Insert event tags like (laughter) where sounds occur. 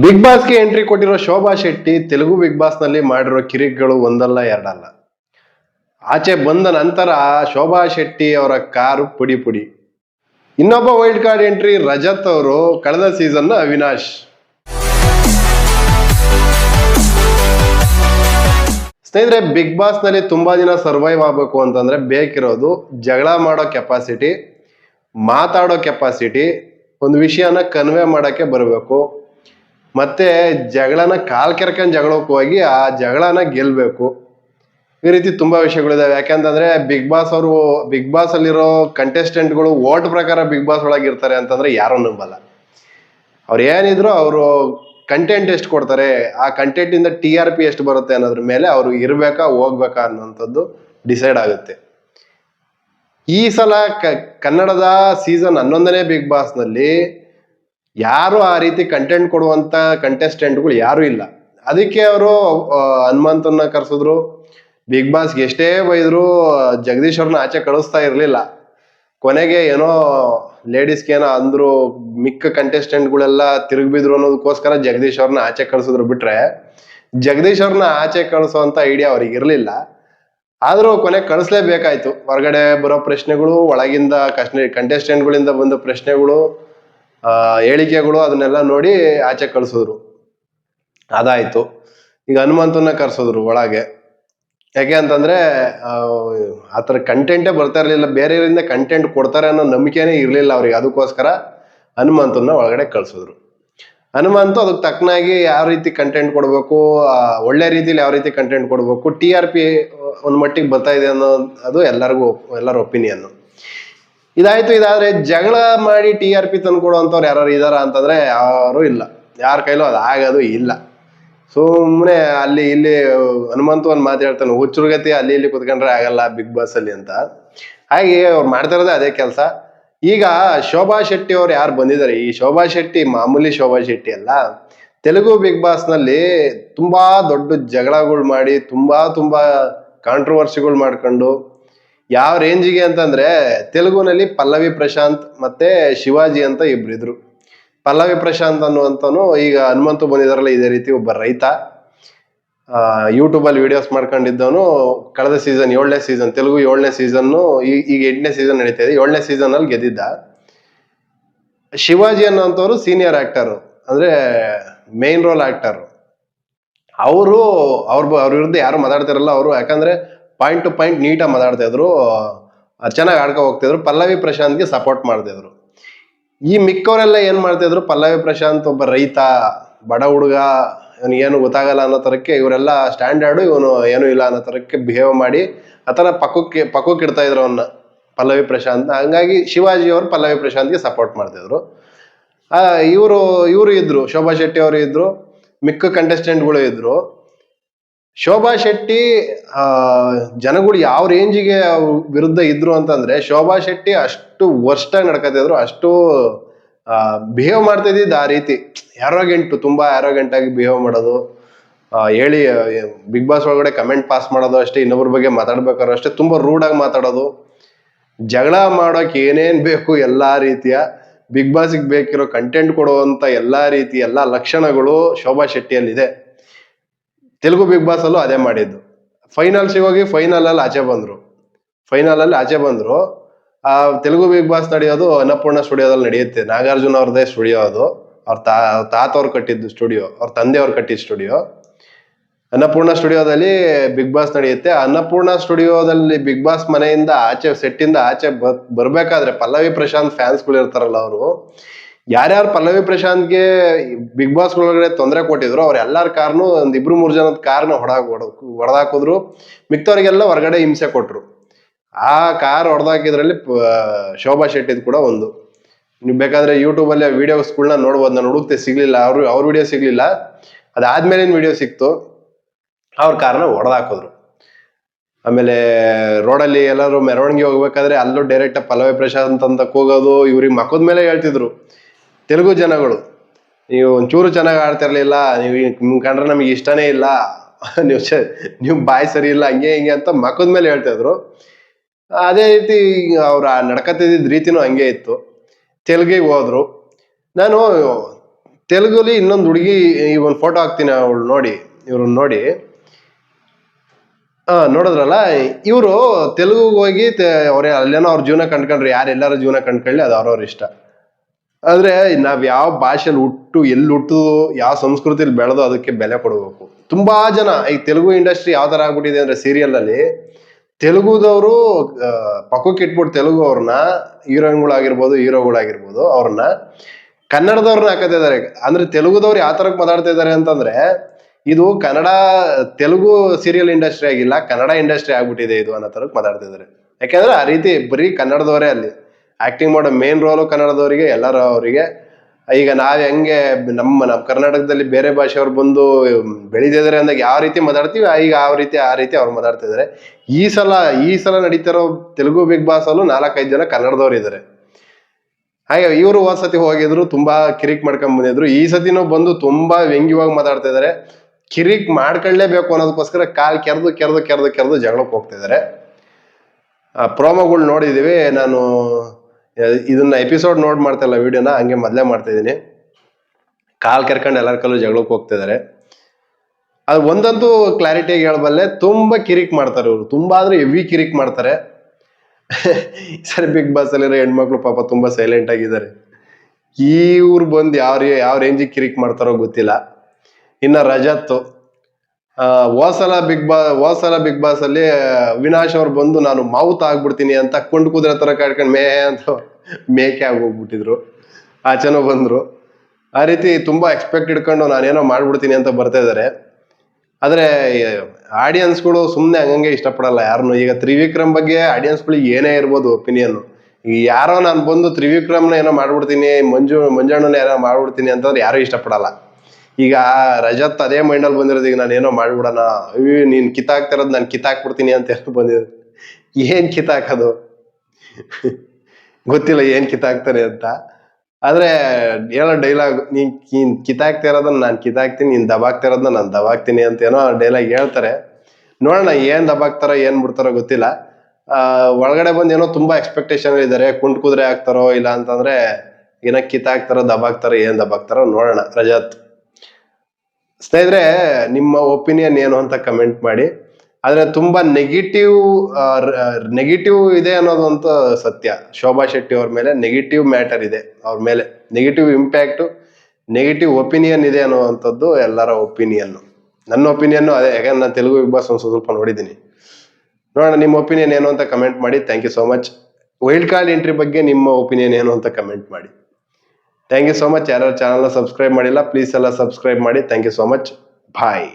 Big ಬಾಸ್ಗೆ entry ಕೊಟ್ಟಿರೋ Shobha Shetty Telugu big ಬಾಸ್ನಲ್ಲಿ ಮಾಡಿರೋ ಕಿರಿಕ್ಗಳು ಒಂದಲ್ಲ ಎರಡಲ್ಲ. ಆಚೆ ಬಂದ ನಂತರ ಶೋಭಾ ಶೆಟ್ಟಿ ಅವರ ಕಾರು ಪುಡಿ ಪುಡಿ. ಇನ್ನೊಬ್ಬ ವೈಲ್ಡ್ ಕಾರ್ಡ್ ಎಂಟ್ರಿ ರಜತ್ ಅವರು, ಕಳೆದ ಸೀಸನ್ ಅವಿನಾಶ್. ಸ್ನೇಹಿತರೆ ಬಿಗ್ ಬಾಸ್ನಲ್ಲಿ ತುಂಬಾ ದಿನ ಸರ್ವೈವ್ ಆಗಬೇಕು ಅಂತಂದ್ರೆ ಬೇಕಿರೋದು ಜಗಳ ಮಾಡೋ ಕೆಪಾಸಿಟಿ ಮಾತಾಡೋ ಕೆಪಾಸಿಟಿ ಒಂದು ವಿಷಯನ ಕನ್ವೆ ಮಾಡೋಕ್ಕೆ ಬರಬೇಕು. ಮತ್ತೆ ಜಗಳನ ಕಾಲ್ ಕೆರ್ಕೊಂಡು ಜಗಳಕ್ಕೆ ಹೋಗಿ ಆ ಜಗಳನ ಗೆಲ್ಲಬೇಕು ಈ ರೀತಿ ತುಂಬಾ ವಿಷಯಗಳಿದಾವೆ. ಯಾಕಂತಂದ್ರೆ ಬಿಗ್ ಬಾಸ್ ಅವರು, ಬಿಗ್ ಬಾಸ್ ಅಲ್ಲಿರೋ ಕಂಟೆಸ್ಟೆಂಟ್ಗಳು ಓಟ್ ಪ್ರಕಾರ ಬಿಗ್ ಬಾಸ್ ಒಳಗೆ ಇರ್ತಾರೆ ಅಂತಂದ್ರೆ ಯಾರು ನಂಬಲ್ಲ. ಅವ್ರು ಏನಿದ್ರು ಅವರು ಕಂಟೆಂಟ್ ಎಷ್ಟು ಕೊಡ್ತಾರೆ, ಆ ಕಂಟೆಂಟ್ ಇಂದ ಟಿ ಆರ್ ಪಿ ಎಷ್ಟು ಬರುತ್ತೆ ಅನ್ನೋದ್ರ ಮೇಲೆ ಅವರು ಇರ್ಬೇಕಾ, ಹೋಗ್ಬೇಕಾ ಅನ್ನೋಂಥದ್ದು ಡಿಸೈಡ್ ಆಗುತ್ತೆ. ಈ ಸಲ ಕನ್ನಡದ ಸೀಸನ್ ಹನ್ನೊಂದನೇ ಬಿಗ್ ಬಾಸ್ನಲ್ಲಿ ಯಾರು ಆ ರೀತಿ ಕಂಟೆಂಟ್ ಕೊಡುವಂತ ಕಂಟೆಸ್ಟೆಂಟ್ಗಳು ಯಾರು ಇಲ್ಲ. ಅದಕ್ಕೆ ಅವರು ಹನುಮಂತನ್ನ ಕರ್ಸಿದ್ರು. ಬಿಗ್ ಬಾಸ್ ಎಷ್ಟೇ ಬೈದ್ರು, ಜಗದೀಶ್ ಅವ್ರನ್ನ ಆಚೆ ಕಳಿಸ್ತಾ ಇರ್ಲಿಲ್ಲ. ಕೊನೆಗೆ ಏನೋ ಲೇಡೀಸ್ಗೆ ಏನೋ ಅಂದ್ರು, ಮಿಕ್ಕ ಕಂಟೆಸ್ಟೆಂಟ್ಗಳೆಲ್ಲ ತಿರುಗಿಬಿದ್ರು ಅನ್ನೋದಕ್ಕೋಸ್ಕರ ಜಗದೀಶ್ ಅವ್ರನ್ನ ಆಚೆ ಕಳಿಸಿದ್ರು ಬಿಟ್ರೆ, ಜಗದೀಶ್ ಅವ್ರನ್ನ ಆಚೆ ಕಳಿಸೋಂತ ಐಡಿಯಾ ಅವ್ರಿಗೆ ಇರಲಿಲ್ಲ. ಆದರೂ ಕೊನೆ ಕಳಿಸ್ಲೇಬೇಕಾಯ್ತು. ಹೊರಗಡೆ ಬರೋ ಪ್ರಶ್ನೆಗಳು, ಒಳಗಿಂದ ಕಷ್ಟ ಕಂಟೆಸ್ಟೆಂಟ್ಗಳಿಂದ ಬಂದ ಪ್ರಶ್ನೆಗಳು ಹೇಳಿಕೆಗಳು ಅದನ್ನೆಲ್ಲ ನೋಡಿ ಆಚೆ ಕಳ್ಸಿದ್ರು. ಅದಾಯ್ತು. ಈಗ ಹನುಮಂತನ ಕರ್ಸಿದ್ರು ಒಳಗೆ. ಯಾಕೆ ಅಂತಂದ್ರೆ ಆ, ಥರ ಕಂಟೆಂಟೇ ಬರ್ತಾ ಇರಲಿಲ್ಲ. ಬೇರೆಯವರಿಂದ ಕಂಟೆಂಟ್ ಕೊಡ್ತಾರೆ ಅನ್ನೋ ನಂಬಿಕೆನೇ ಇರಲಿಲ್ಲ ಅವ್ರಿಗೆ. ಅದಕ್ಕೋಸ್ಕರ ಹನುಮಂತನ ಒಳಗಡೆ ಕಳ್ಸಿದ್ರು. ಹನುಮಂತು ಅದಕ್ಕೆ ತಕ್ಕನಾಗಿ ಯಾವ ರೀತಿ ಕಂಟೆಂಟ್ ಕೊಡಬೇಕು ಒಳ್ಳೆ ರೀತಿಲಿ ಯಾವ ರೀತಿ ಕಂಟೆಂಟ್ ಕೊಡಬೇಕು ಟಿ ಆರ್ ಪಿ ಒಂದು ಮಟ್ಟಿಗೆ ಬರ್ತಾ ಇದೆ ಅನ್ನೋ ಅದು ಎಲ್ಲರಿಗೂ ಎಲ್ಲರ ಒಪಿನಿಯನ್ ಇದಾಯ್ತು, ಇದಾದ್ರೆ ಜಗಳ ಮಾಡಿ ಟಿ ಆರ್ ಪಿ ತಂದ್ಕೊಡುವಂಥವ್ರು ಯಾರು ಇದಾರ ಅಂತಂದ್ರೆ ಯಾರು ಇಲ್ಲ. ಯಾರ ಕೈಲೂ ಅದು ಆಗೋದು ಇಲ್ಲ. ಸುಮ್ಮನೆ ಅಲ್ಲಿ ಇಲ್ಲಿ ಹನುಮಂತು ಒಂದು ಮಾತು ಹೇಳ್ತಾನೆ, ಹುಚ್ಚುರ್ಗತಿ ಅಲ್ಲಿ ಇಲ್ಲಿ ಕುತ್ಕೊಂಡ್ರೆ ಆಗಲ್ಲ ಬಿಗ್ ಬಾಸ್ ಅಲ್ಲಿ ಅಂತ. ಹಾಗೆ ಅವ್ರು ಮಾಡ್ತಾ ಇರೋದೇ ಅದೇ ಕೆಲಸ. ಈಗ ಶೋಭಾ ಶೆಟ್ಟಿ ಅವ್ರು ಯಾರು ಬಂದಿದ್ದಾರೆ? ಈ ಶೋಭಾ ಶೆಟ್ಟಿ ಮಾಮೂಲಿ ಶೋಭಾ ಶೆಟ್ಟಿ ಅಲ್ಲ. ತೆಲುಗು ಬಿಗ್ ಬಾಸ್ನಲ್ಲಿ ತುಂಬಾ ದೊಡ್ಡ ಜಗಳಗಳು ಮಾಡಿ ತುಂಬಾ ತುಂಬಾ ಕಾಂಟ್ರವರ್ಸಿಗಳು ಮಾಡ್ಕೊಂಡು ಯಾವ ರೇಂಜಿಗೆ ಅಂತಂದ್ರೆ ತೆಲುಗುನಲ್ಲಿ ಪಲ್ಲವಿ ಪ್ರಶಾಂತ್ ಮತ್ತೆ ಶಿವಾಜಿ ಅಂತ ಇಬ್ರಿದ್ರು ಪಲ್ಲವಿ ಪ್ರಶಾಂತ್ ಅನ್ನುವಂತನು ಈಗ ಹನುಮಂತು ಬಂದಿದಾರಲ್ಲ, ಇದೇ ರೀತಿ ಒಬ್ಬ ರೈತ. ಯೂಟ್ಯೂಬ್ ಅಲ್ಲಿ ವಿಡಿಯೋಸ್ ಮಾಡ್ಕೊಂಡಿದ್ದವನು ಕಳೆದ ಸೀಸನ್ ಏಳನೇ ಸೀಸನ್ ತೆಲುಗು ಏಳನೇ ಸೀಸನ್ ಈಗ ಎಂಟನೇ ಸೀಸನ್ ನಡೀತಾ ಇದೆ. ಏಳನೇ ಸೀಸನ್ ಅಲ್ಲಿ ಗೆದ್ದಿದ್ದ. ಶಿವಾಜಿ ಅನ್ನೋಂಥವ್ರು ಸೀನಿಯರ್ ಆಕ್ಟರ್ ಅಂದ್ರೆ ಮೇನ್ ರೋಲ್ ಆಕ್ಟರ್ ಅವರು, ಅವ್ರ ಅವ್ರ ವಿರುದ್ಧ ಯಾರು ಮಾತಾಡ್ತಿರಲ್ಲ ಅವರು, ಯಾಕಂದ್ರೆ ಪಾಯಿಂಟ್ ಟು ಪಾಯಿಂಟ್ ನೀಟಾಗಿ ಮಾತಾಡ್ತಾ ಇದ್ರು ಚೆನ್ನಾಗಿ ಆಡ್ಕೊ ಹೋಗ್ತಿದ್ರು ಪಲ್ಲವಿ ಪ್ರಶಾಂತ್ಗೆ ಸಪೋರ್ಟ್ ಮಾಡ್ತಿದ್ರು ಈ ಮಿಕ್ಕವರೆಲ್ಲ ಏನ್ ಮಾಡ್ತಿದ್ರು ಪಲ್ಲವಿ ಪ್ರಶಾಂತ್ ಒಬ್ಬ ರೈತ, ಬಡ ಹುಡುಗ ಏನು ಗೊತ್ತಾಗಲ್ಲ ಅನ್ನೋ ತರಕ್ಕೆ ಇವರೆಲ್ಲ ಸ್ಟ್ಯಾಂಡರ್ಡ್ ಇವನು ಏನು ಇಲ್ಲ ಅನ್ನೋ ತರಕ್ಕೆ ಬಿಹೇವ್ ಮಾಡಿ ಆತರ ಪಕ್ಕಕ್ಕೆ ಪಕ್ಕಕ್ಕೆ ಇಡ್ತಾ ಇದ್ರು ಅವನ್ನ ಪಲ್ಲವಿ ಪ್ರಶಾಂತ್. ಹಂಗಾಗಿ ಶಿವಾಜಿ ಅವರು ಪಲ್ಲವಿ ಪ್ರಶಾಂತ್ಗೆ ಸಪೋರ್ಟ್ ಮಾಡ್ತಿದ್ರು ಇವರು ಇವರು ಇದ್ರು, ಶೋಭಾ ಶೆಟ್ಟಿ ಅವರು ಇದ್ರು, ಮಿಕ್ಕ ಕಂಟೆಸ್ಟೆಂಟ್ಗಳು ಇದ್ರು. ಶೋಭಾ ಶೆಟ್ಟಿ ಜನಗಳು ಯಾವ ರೇಂಜಿಗೆ ವಿರುದ್ಧ ಇದ್ರು ಅಂತಂದ್ರೆ, ಶೋಭಾ ಶೆಟ್ಟಿ ಅಷ್ಟು ವರ್ಸ್ಟಾಗಿ ನಡ್ಕತಿದ್ರು ಅಷ್ಟು ಬಿಹೇವ್ ಮಾಡ್ತಿದ್ದಿದ್ದು ಆ ರೀತಿ. ಆರೋಗೆಂಟು ತುಂಬಾ ಆಗಿ ಬಿಹೇವ್ ಮಾಡೋದು. ಹೇಳಿ ಬಿಗ್ ಬಾಸ್ ಒಳಗಡೆ ಕಮೆಂಟ್ ಪಾಸ್ ಮಾಡೋದು ಅಷ್ಟೇ ಇನ್ನೊಬ್ಬರ ಬಗ್ಗೆ ಮಾತಾಡ್ಬೇಕಾದ್ರು ಅಷ್ಟೇ, ತುಂಬಾ ರೂಡ್ ಆಗಿ ಮಾತಾಡೋದು. ಜಗಳ ಮಾಡೋಕೆ ಏನೇನ್ ಬೇಕು ಎಲ್ಲಾ ರೀತಿಯ ಬಿಗ್ ಬಾಸ್ಗೆ ಬೇಕಿರೋ ಕಂಟೆಂಟ್ ಕೊಡುವಂತ ಎಲ್ಲಾ ರೀತಿ ಎಲ್ಲಾ ಲಕ್ಷಣಗಳು ಶೋಭಾ ಶೆಟ್ಟಿಯಲ್ಲಿದೆ. ತೆಲುಗು ಬಿಗ್ ಬಾಸ್ ಅಲ್ಲೂ ಅದೇ ಮಾಡಿದ್ದು. ಫೈನಲ್ಸಿಗೆ ಹೋಗಿ ಫೈನಲ್ ಅಲ್ಲಿ ಆಚೆ ಬಂದ್ರು. ಫೈನಲ್ ಅಲ್ಲಿ ಆಚೆ ಬಂದ್ರು. ಆ, ತೆಲುಗು ಬಿಗ್ ಬಾಸ್ ನಡೆಯೋದು ಅನ್ನಪೂರ್ಣ ಸ್ಟುಡಿಯೋದಲ್ಲಿ ನಡೆಯುತ್ತೆ. ನಾಗಾರ್ಜುನ ಅವ್ರದೇ ಸ್ಟುಡಿಯೋ ಅದು. ಅವ್ರ ತಾ ತಾತ ಅವ್ರು ಕಟ್ಟಿದ್ದು ಸ್ಟುಡಿಯೋ, ಅವ್ರ ತಂದೆ ಅವ್ರು ಕಟ್ಟಿದ ಸ್ಟುಡಿಯೋ. ಅನ್ನಪೂರ್ಣ ಸ್ಟುಡಿಯೋದಲ್ಲಿ ಬಿಗ್ ಬಾಸ್ ನಡೆಯುತ್ತೆ. ಅನ್ನಪೂರ್ಣ ಸ್ಟುಡಿಯೋದಲ್ಲಿ ಬಿಗ್ ಬಾಸ್ ಮನೆಯಿಂದ ಆಚೆ ಸೆಟ್ಟಿಂದ ಆಚೆ ಬರ್ಬೇಕಾದ್ರೆ ಪಲ್ಲವಿ ಪ್ರಶಾಂತ್ ಫ್ಯಾನ್ಸ್ಗಳು ಇರ್ತಾರಲ್ಲ ಅವರು. ಯಾರ್ಯಾರು ಪಲ್ಲವಿ ಪ್ರಶಾಂತ್ಗೆ ಬಿಗ್ ಬಾಸ್ ಒಳಗಡೆ ತೊಂದರೆ ಕೊಟ್ಟಿದ್ರು ಅವ್ರ ಎಲ್ಲಾರ ಕಾರ್ನು ಒಂದ್ ಇಬ್ರು ಮೂರ್ ಜನದ ಕಾರ್ನ ಹೊಡಾಕ್ ಹೊಡೆದಾಕಿದ್ರು. ಮಿಕ್ತವ್ರಿಗೆಲ್ಲ ಹೊರಗಡೆ ಹಿಂಸೆ ಕೊಟ್ರು. ಆ ಕಾರ್ ಹೊಡೆದಾಕಿದ್ರಲ್ಲಿ ಶೋಭಾ ಶೆಟ್ಟಿದ್ ಕೂಡ ಒಂದು. ನೀವು ಬೇಕಾದ್ರೆ ಯೂಟ್ಯೂಬ್ ಅಲ್ಲಿ ವಿಡಿಯೋಸ್ಗಳನ್ನ ನೋಡ್ಬೋದು. ನಾನು ಹುಡುಕ್ತೆ ಸಿಗ್ಲಿಲ್ಲ. ಅವ್ರು, ಅವ್ರ ವಿಡಿಯೋ ಸಿಗ್ಲಿಲ್ಲ. ಅದಾದ್ಮೇಲಿನ ವಿಡಿಯೋ ಸಿಕ್ತು. ಅವ್ರ ಕಾರ್ನ ಹೊಡೆದಾಕಿದ್ರು. ಆಮೇಲೆ ರೋಡಲ್ಲಿ ಎಲ್ಲರೂ ಮೆರವಣಿಗೆ ಹೋಗ್ಬೇಕಾದ್ರೆ ಅಲ್ಲೂ ಡೈರೆಕ್ಟ್ ಪಲ್ಲವಿ ಪ್ರಶಾಂತ್ ಅಂತ ಕೂಗೋದು, ಇವ್ರಿಗೆ ಮಕ್ಕದ ಮೇಲೆ ಹೇಳ್ತಿದ್ರು. ತೆಲುಗು ಜನಗಳು. ನೀವು ಒಂಚೂರು ಚೆನ್ನಾಗಿ ಆಡ್ತಿರ್ಲಿಲ್ಲ ನೀವು ನಿಮ್ ಕಂಡ್ರೆ ನಮಗೆ ಇಷ್ಟನೇ ಇಲ್ಲ, (laughs) ನೀವು ನೀವು ಬಾಯಿ ಸರಿ ಇಲ್ಲ, ಹಂಗೆ ಹಿಂಗೆ ಅಂತ ಮಕ್ಕದ ಮೇಲೆ ಹೇಳ್ತಾ ಇದ್ರು. ಅದೇ ರೀತಿ ಅವ್ರ ನಡ್ಕತ್ತಿದ್ದ ರೀತಿನೂ ಹಂಗೆ ಇತ್ತು. ತೆಲುಗಿಗೆ ಹೋದ್ರು. ನಾನು ತೆಲುಗುಲಿ ಇನ್ನೊಂದು ಹುಡುಗಿ, ಈ ಒಂದು ಫೋಟೋ ಹಾಕ್ತೀನಿ ಅವಳು ನೋಡಿ, ಇವ್ರನ್ನ ನೋಡಿ. ಹಾ ನೋಡಿದ್ರಲ್ಲ, ಇವರು ತೆಲುಗುಗೆ ಹೋಗಿ ಅವ್ರ ಅಲ್ಲೇನೋ ಅವ್ರ ಜೀವನ ಕಂಡ್ಕೊಂಡ್ರು, ಯಾರು ಎಲ್ಲರ ಜೀವನ ಕಂಡ್ಕೊಳ್ಳಿ, ಅದು ಅವ್ರವ್ರ ಇಷ್ಟ. ಆದ್ರೆ ನಾವ್ ಯಾವ ಭಾಷೆಲಿ ಹುಟ್ಟು ಎಲ್ಲಿ ಹುಟ್ಟು, ಯಾವ ಸಂಸ್ಕೃತಿಲಿ ಬೆಳೆದು ಅದಕ್ಕೆ ಬೆಲೆ ಕೊಡಬೇಕು. ತುಂಬಾ ಜನ, ಈ ತೆಲುಗು ಇಂಡಸ್ಟ್ರಿ ಯಾವ ತರ ಆಗ್ಬಿಟ್ಟಿದೆ ಅಂದ್ರೆ ಸೀರಿಯಲ್ ಅಲ್ಲಿ ತೆಲುಗುದವರು ಪಕ್ಕಕ್ಕೆ ಇಟ್ಬಿಟ್ಟು ತೆಲುಗು ಅವ್ರನ್ನ, ಹೀರೋಯಿನ್ಗಳಾಗಿರ್ಬೋದು, ಹೀರೋಗಳಾಗಿರ್ಬೋದು, ಅವ್ರನ್ನ ಕನ್ನಡದವ್ರನ್ನ ಹಾಕತಿದ್ದಾರೆ ಅಂದ್ರೆ ತೆಲುಗುದವ್ರು ಯಾವ ತರಕ್ ಮಾತಾಡ್ತಾ ಇದಾರೆ ಅಂತಂದ್ರೆ, ಇದು ಕನ್ನಡ, ತೆಲುಗು ಸೀರಿಯಲ್ ಇಂಡಸ್ಟ್ರಿ ಆಗಿಲ್ಲ, ಕನ್ನಡ ಇಂಡಸ್ಟ್ರಿ ಆಗ್ಬಿಟ್ಟಿದೆ ಇದು ಅನ್ನೋ ತರಕ್ ಮಾತಾಡ್ತಿದ್ದಾರೆ ಯಾಕೆಂದ್ರೆ ಆ ರೀತಿ ಬರೀ ಕನ್ನಡದವರೇ ಅಲ್ಲಿ. ಆಕ್ಟಿಂಗ್ ಮಾಡೋ ಮೇನ್ ರೋಲು ಕನ್ನಡದವರಿಗೆ, ಎಲ್ಲರೂ ಅವರಿಗೆ. ಈಗ ನಾವು ಹೆಂಗೆ ನಮ್ಮ ನಮ್ಮ ಕರ್ನಾಟಕದಲ್ಲಿ ಬೇರೆ ಭಾಷೆಯವ್ರು ಬಂದು ಬೆಳಿತಿದ್ದಾರೆ ಅಂದಾಗ ಯಾವ ರೀತಿ ಮಾತಾಡ್ತೀವಿ, ಈಗ ಆ ರೀತಿ ಆ ರೀತಿ ಅವ್ರು ಮಾತಾಡ್ತಿದ್ದಾರೆ ಈ ಸಲ ಈ ಸಲ ನಡೀತಿರೋ ತೆಲುಗು ಬಿಗ್ ಬಾಸ್ ಅಲ್ಲೂ ನಾಲ್ಕೈದು ಜನ ಕನ್ನಡದವ್ರು ಇದ್ದಾರೆ ಹಾಗೆ ಇವರು ಹೋದ್ ಹೋಗಿದ್ರು, ತುಂಬಾ ಕಿರಿಕ್ ಮಾಡ್ಕೊಂಡ್ ಬಂದಿದ್ರು. ಈ ಸತಿನೂ ಬಂದು ತುಂಬಾ ವ್ಯಂಗ್ಯವಾಗಿ ಮಾತಾಡ್ತಾ ಇದ್ದಾರೆ ಕಿರಿಕ್ ಮಾಡ್ಕೊಳ್ಳೇಬೇಕು ಅನ್ನೋದಕ್ಕೋಸ್ಕರ ಕಾಲ್ ಕೆರೆದು ಕೆರೆದು ಕೆರೆದು ಕೆರೆದು ಜಗಳಕ್ಕೆ ಹೋಗ್ತಿದ್ದಾರೆ ಆ ಪ್ರೋಮೋಗಳು ನೋಡಿದೀವಿ. ನಾನು ಇದನ್ನ ಎಪಿಸೋಡ್ ನೋಡ್ ಮಾಡ್ತಾ ಇಲ್ಲ ವಿಡಿಯೋನ ಹಂಗೆ ಮೊದ್ಲೇ ಮಾಡ್ತಾ ಇದೀನಿ ಕಾಲ್ ಕರ್ಕೊಂಡು ಎಲ್ಲರ ಕಲ್ಲು ಜಗಳಕ್ಕೆ ಹೋಗ್ತಿದ್ದಾರೆ ಅದು ಒಂದಂತೂ ಕ್ಲಾರಿಟಿಯಾಗಿ ಹೇಳಬಲ್ಲೆ, ತುಂಬಾ ಕಿರಿಕ್ ಮಾಡ್ತಾರೆ ಇವರು. ತುಂಬಾ ಆದ್ರೆ ಹೆವಿ ಕಿರಿಕ್ ಮಾಡ್ತಾರೆ. (laughs) ಸರಿ ಬಿಗ್ ಬಾಸ್ ಅಲ್ಲಿರೋ ಹೆಣ್ಮಕ್ಳು ಪಾಪ ತುಂಬಾ ಸೈಲೆಂಟ್ ಆಗಿದ್ದಾರೆ. ಇವ್ರು ಬಂದು ಯಾವ ಯಾವ ರೇಂಜಿಗೆ ಕಿರಿಕ್ ಮಾಡ್ತಾರೋ ಗೊತ್ತಿಲ್ಲ. ಇನ್ನ ರಜತ್ ಆ, ಹೋದ್ಸಲ ಬಿಗ್ ಬಾ ಹೋಸಲ ಬಿಗ್ ಬಾಸ್ ಅಲ್ಲಿ ವಿನಾಶ್ ಅವ್ರು ಬಂದು ನಾನು ಮೌತ್ ಆಗ್ಬಿಡ್ತೀನಿ ಅಂತ ಕೊಂಡ್ ಕುದುರೆ ತರ ಕಾಡ್ಕೊಂಡು ಮೇ ಅಂತ ಮೇಕೆ ಆಗಿ ಹೋಗ್ಬಿಟ್ಟಿದ್ರು ಆಚೆನೂ ಬಂದ್ರು. ಆ ರೀತಿ ತುಂಬಾ ಎಕ್ಸ್ಪೆಕ್ಟ್ ಇಟ್ಕೊಂಡು ನಾನೇನೋ ಮಾಡ್ಬಿಡ್ತೀನಿ ಅಂತ ಬರ್ತಾ ಇದಾರೆ ಆದ್ರೆ ಆಡಿಯನ್ಸ್ಗಳು ಸುಮ್ಮನೆ ಹಂಗಂಗೆ ಇಷ್ಟಪಡಲ್ಲ ಯಾರನ್ನು ಈಗ ತ್ರಿವಿಕ್ರಮ್ ಬಗ್ಗೆ ಆಡಿಯನ್ಸ್ಗಳಿಗೆ ಏನೇ ಇರ್ಬೋದು ಒಪಿನಿಯನ್ ಯಾರೋ ನಾನು ಬಂದು ತ್ರಿವಿಕ್ರಮ್ನ ಏನೋ ಮಾಡ್ಬಿಡ್ತೀನಿ ಮಂಜು ಮಂಜಣ್ಣನ ಏನೋ ಮಾಡ್ಬಿಡ್ತೀನಿ ಅಂತಂದ್ರೆ ಯಾರು ಇಷ್ಟಪಡಲ್ಲ. ಈಗ ರಜತ್ ಅದೇ ಮೈಂಡಲ್ಲಿ ಬಂದಿರೋದು, ಈಗ ನಾನು ಏನೋ ಮಾಡ್ಬಿಡೋಣ. ಅಯ್ಯೋ, ನೀನ್ ಕಿತ್ತಾಕ್ತಿರೋದು ನಾನು ಕಿತ್ತಾಕ್ಬಿಡ್ತೀನಿ ಅಂತ ಹೇಳಿ ಬಂದಿರೋದು. ಏನ್ ಕಿತ್ತಾಕೋದು? ಗೊತ್ತಿಲ್ಲ ಏನ್ ಕಿತ್ತಾಕ್ತಾರೆ ಅಂತ. ಆದ್ರೆ ಏನೋ ಡೈಲಾಗ್ ನೀನ್ ನೀನ್ ಕಿತ್ತಾಕ್ತಾ ಇರೋದನ್ನ ನಾನು ಕಿತ್ತಾಕ್ತೀನಿ, ನೀನ್ ದಬಾಕ್ತಾ ಇರೋದನ್ನ ನಾನು ದಬಾಕ್ತೀನಿ ಅಂತ ಏನೋ ಡೈಲಾಗ್ ಹೇಳ್ತಾರೆ. ನೋಡೋಣ ಏನ್ ದಬಾಕ್ತಾರೋ, ಏನ್ ಬಿಡ್ತಾರೋ ಗೊತ್ತಿಲ್ಲ. ಒಳಗಡೆ ಬಂದು ಏನೋ ತುಂಬಾ ಎಕ್ಸ್ಪೆಕ್ಟೇಷನ್ ಇದ್ದಾರೆ ಕುಂಟ್ ಕುದುರೆ ಆಗ್ತಾರೋ ಇಲ್ಲ ಅಂತಂದ್ರೆ, ಏನೋ ಕಿತ್ತಾಕ್ತಾರೋ, ದಬಾಕ್ತಾರೋ, ಏನ್ ದಬಾಕ್ತಾರೋ ನೋಡೋಣ. ರಜತ್ ಸ್ನೇಹಿತರೆ, ನಿಮ್ಮ ಒಪಿನಿಯನ್ ಏನು ಅಂತ ಕಮೆಂಟ್ ಮಾಡಿ. ಆದರೆ ತುಂಬ ನೆಗೆಟಿವ್ ನೆಗೆಟಿವ್ ಇದೆ ಅನ್ನೋದಂತೂ ಸತ್ಯ. ಶೋಭಾ ಶೆಟ್ಟಿ ಅವ್ರ ಮೇಲೆ ನೆಗೆಟಿವ್ ಮ್ಯಾಟರ್ ಇದೆ ಅವ್ರ ಮೇಲೆ. ನೆಗೆಟಿವ್ ಇಂಪ್ಯಾಕ್ಟು ನೆಗೆಟಿವ್ ಒಪಿನಿಯನ್ ಇದೆ ಅನ್ನುವಂಥದ್ದು ಎಲ್ಲರ ಒಪಿನಿಯನ್ನು ನನ್ನ ಒಪಿನಿಯನ್ನು ಅದೇ, ಯಾಕಂದ್ರೆ ನಾನು ತೆಲುಗು ಬಿಗ್ ಬಾಸ್ ಒಂದು ಸ್ವಲ್ಪ ನೋಡಿದ್ದೀನಿ. ನೋಡೋಣ ನಿಮ್ಮ ಒಪಿನಿಯನ್ ಏನು ಅಂತ ಕಮೆಂಟ್ ಮಾಡಿ. Thank you so much wild card entry ಬಗ್ಗೆ ನಿಮ್ಮ ಒಪಿನಿಯನ್ ಏನು ಅಂತ ಕಮೆಂಟ್ ಮಾಡಿ. ಥ್ಯಾಂಕ್ ಯು ಸೋ ಮಚ್ ಯಾರು ಚಾನಲ್ನ ಸಬ್ಸ್ಕ್ರೈಬ್ ಮಾಡಿಲ್ಲ ಪ್ಲೀಸ್ ಎಲ್ಲ ಸಬ್ಸ್ಕ್ರೈಬ್ ಮಾಡಿ. Thank you so much bye.